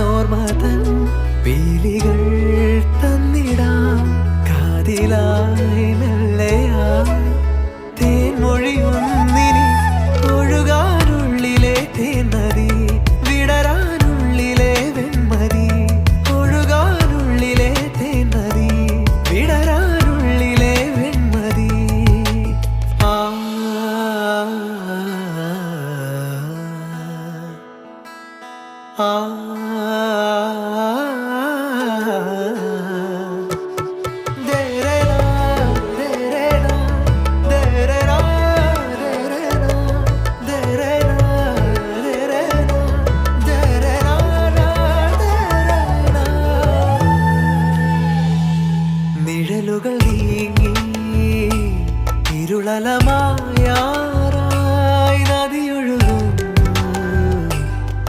ഓർമ്മതൻ പീലികൾ തന്നിടാം. കാതിലായി നിഴലുകൾ നീങ്ങി ഇരുളലമായ